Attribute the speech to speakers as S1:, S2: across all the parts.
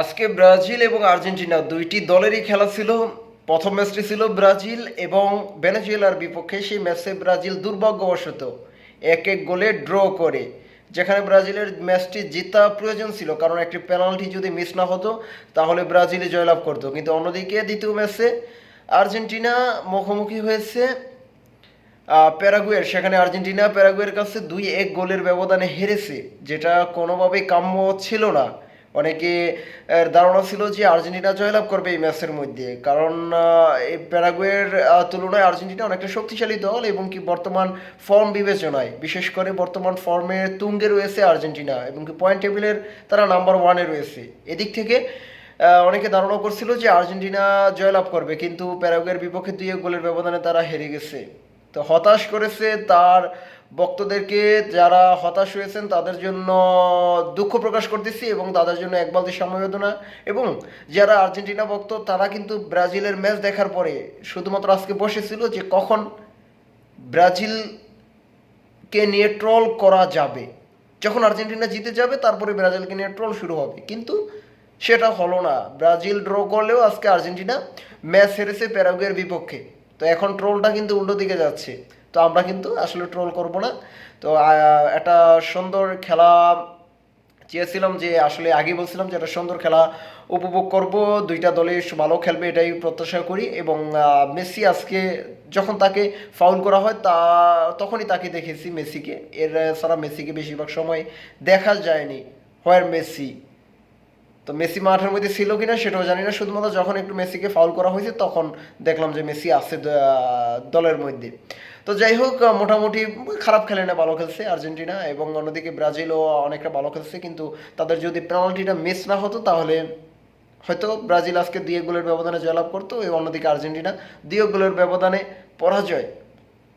S1: আজকে ব্রাজিল এবং আর্জেন্টিনা দুইটি দলেরই খেলা ছিল। প্রথম ম্যাচটি ছিল ব্রাজিল এবং ভেনেজুয়েলার বিপক্ষে সেই ম্যাচে ব্রাজিল দুর্ভাগ্যবশত এক এক গোলে ড্র করে, যেখানে ব্রাজিলের ম্যাচটি জেতা প্রয়োজন ছিল, কারণ একটি পেনাল্টি যদি মিস না হতো, তাহলে ব্রাজিলে জয়লাভ করতো। কিন্তু অন্যদিকে দ্বিতীয় ম্যাচে আর্জেন্টিনা মুখোমুখি হয়েছে প্যারাগুয়ের। সেখানে আর্জেন্টিনা প্যারাগুয়ের কাছে দুই এক গোলের ব্যবধানে হেরেছে, যেটা কোনোভাবেই কাম্য ছিল না। অনেকে ধারণা ছিল যে আর্জেন্টিনা জয়লাভ করবে এই ম্যাচের মধ্যে। কারণ এই প্যারাগুয়ের তুলনায় আর্জেন্টিনা অনেকটা শক্তিশালী দল এবং কি বর্তমান ফর্ম বিবেচনায়, বিশেষ করে বর্তমান ফর্মের তুঙ্গে রয়েছে আর্জেন্টিনা এবং কি পয়েন্ট টেবিলের তারা নাম্বার ওয়ানে রয়েছে। এদিক থেকে অনেকে ধারণা করছিল যে আর্জেন্টিনা জয়লাভ করবে, কিন্তু প্যারাগুয়ের বিপক্ষে দুই গোলের ব্যবধানে তারা হেরে গেছে। তো হতাশ করেছে তার ভক্তদেরকে যারা হতাশ হয়েছেন, তাদের জন্য দুঃখ প্রকাশ করতেছি এবং তাদের জন্য এক বালতি সমবেদনা এবং যারা আর্জেন্টিনা ভক্ত, তারা কিন্তু ব্রাজিলের ম্যাচ দেখার পরে শুধুমাত্র আজকে বসেছিল যে কখন ব্রাজিলকে নিয়ে ট্রল করা যাবে। যখন আর্জেন্টিনা জিতে যাবে, তারপরে ব্রাজিলকে নিয়ে ট্রল শুরু হবে। কিন্তু সেটা হলো না। ব্রাজিল ড্র করলেও আজকে আর্জেন্টিনা ম্যাচ হেরেছে প্যারাগুয়ের বিপক্ষে। তো এখন ট্রোলটা কিন্তু উল্টো দিকে যাচ্ছে। তো আমরা কিন্তু আসলে ট্রোল করব না। তো একটা সুন্দর খেলা চেয়েছিলাম যে আসলে আগে বলছিলাম যে একটা সুন্দর খেলা উপভোগ করব। দুইটা দলে ভালো খেলবে এটাই প্রত্যাশা করি এবং মেসি আজকে যখন তাকে ফাউল করা হয় তা, তখনই তাকে দেখেছি মেসিকে। এর ছাড়া মেসিকে বেশিরভাগ সময় দেখা যায়নি। হোয়ার মেসি? তো মেসি মাঠের মধ্যে ছিল কিনা সেটাও জানি না। শুধুমাত্র যখন একটু মেসিকে ফাউল করা হয়েছে তখন দেখলাম যে মেসি আছে দলের মধ্যে। তো যাই হোক, মোটামুটি খারাপ খেলে না, ভালো খেলছে আর্জেন্টিনা এবং অন্যদিকে ব্রাজিলও অনেকটা ভালো খেলছে, কিন্তু তাদের যদি পেনাল্টিটা মিস না হতো তাহলে হয়তো ব্রাজিল আজকে দুই গোলের ব্যবধানে জয়লাভ করতো এবং অন্যদিকে আর্জেন্টিনা দুই গোলের ব্যবধানে পরাজয়।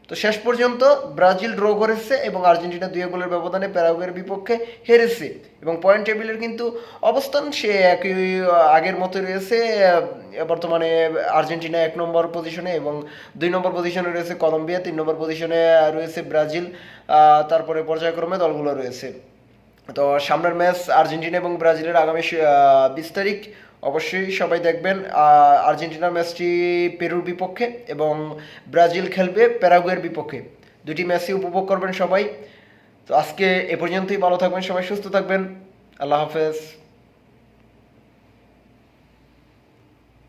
S1: তো শেষ পর্যন্ত ব্রাজিল ড্র করেছে এবং আর্জেন্টিনা দুই গোলের ব্যবধানে প্যারাগুয়ের বিপক্ষে হেরেছে। এবং পয়েন্ট টেবিলের কিন্তু অবস্থান সে একই আগের মতো রয়েছে বর্তমানে আর্জেন্টিনা এক নম্বর পজিশনে এবং দুই নম্বর পজিশনে রয়েছে কলম্বিয়া, তিন নম্বর পজিশনে রয়েছে ব্রাজিল তারপরে পর্যায়ক্রমে দলগুলো রয়েছে। তো সামনের ম্যাচ আর্জেন্টিনা এবং ব্রাজিলের আগামী বিশ তারিখ অবশ্যই সবাই দেখবেন। আর্জেন্টিনার ম্যাচটি পেরুর বিপক্ষে এবং ব্রাজিল খেলবে প্যারাগুয়ের বিপক্ষে। দুটি ম্যাচই উপভোগ করবেন সবাই। তো আজকে এ পর্যন্তই। ভালো থাকবেন সবাই, সুস্থ থাকবেন। আল্লাহ হাফেজ।